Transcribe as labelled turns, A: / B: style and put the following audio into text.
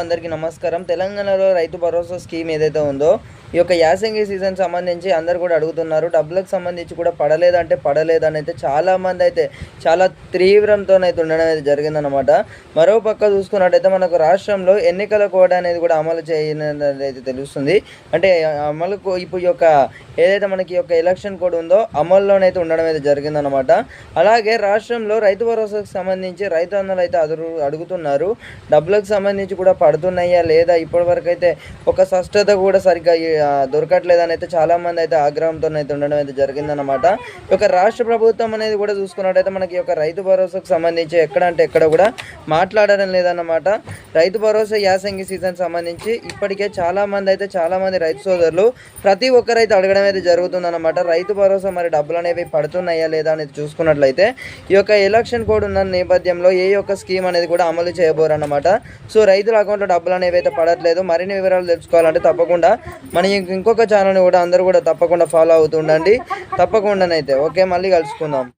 A: అందరికీ నమస్కారం. తెలంగాణలో రైతు భరోసా స్కీమ్ ఏదైతే ఉందో ఈ యొక్క యాసంగి సీజన్ సంబంధించి అందరు కూడా అడుగుతున్నారు. డబ్బులకు సంబంధించి కూడా పడలేదంటే పడలేదని అయితే చాలా మంది అయితే చాలా తీవ్రంతో అయితే ఉండడం అయితే జరిగిందనమాట మరో పక్క చూసుకున్నట్టయితే మనకు రాష్ట్రంలో ఎన్నికల కోడ్ అనేది కూడా అమలు చేయనది అయితే తెలుస్తుంది. అంటే అమలు ఇప్పుడు ఈ యొక్క ఏదైతే మనకి యొక్క ఎలక్షన్ కోడ్ ఉందో అమల్లోనైతే ఉండడం అయితే జరిగిందనమాట అలాగే రాష్ట్రంలో రైతు భరోసాకు సంబంధించి రైతన్నలు అయితే అదురు అడుగుతున్నారు. డబ్బులకు సంబంధించి కూడా పడుతున్నాయా లేదా? ఇప్పటివరకు అయితే ఒక స్పష్టత కూడా సరిగ్గా దొరకట్లేదని అయితే చాలామంది అయితే ఆగ్రహంతో అయితే ఉండడం అయితే జరిగిందనమాట ఒక యొక్క రాష్ట్ర ప్రభుత్వం అనేది కూడా చూసుకున్నట్టయితే మనకి యొక్క రైతు భరోసాకు సంబంధించి ఎక్కడ అంటే ఎక్కడ కూడా మాట్లాడడం లేదన్నమాట. రైతు భరోసా యాసంగి సీజన్ సంబంధించి ఇప్పటికే చాలా మంది అయితే చాలా మంది రైతు సోదరులు ప్రతి ఒక్కరైతే అడగడం అయితే జరుగుతుందన్నమాట. రైతు భరోసా మరి డబ్బులు అనేవి పడుతున్నాయా లేదా అనేది చూసుకున్నట్లయితే ఈ యొక్క ఎలక్షన్ కోడ్ ఉన్న నేపథ్యంలో ఏ యొక్క స్కీమ్ అనేది కూడా అమలు చేయబోరన్నమాట. సో రైతుల అకౌంట్లో డబ్బులు అనేవి అయితే పడట్లేదు. మరిన్ని వివరాలు తెలుసుకోవాలంటే తప్పకుండా మన ఇంకొక ఛానల్ని కూడా అందరూ కూడా తప్పకుండా ఫాలో అవుతుండండి. తప్పకుండానైతే. ఓకే మళ్ళీ కలుసుకుందాం.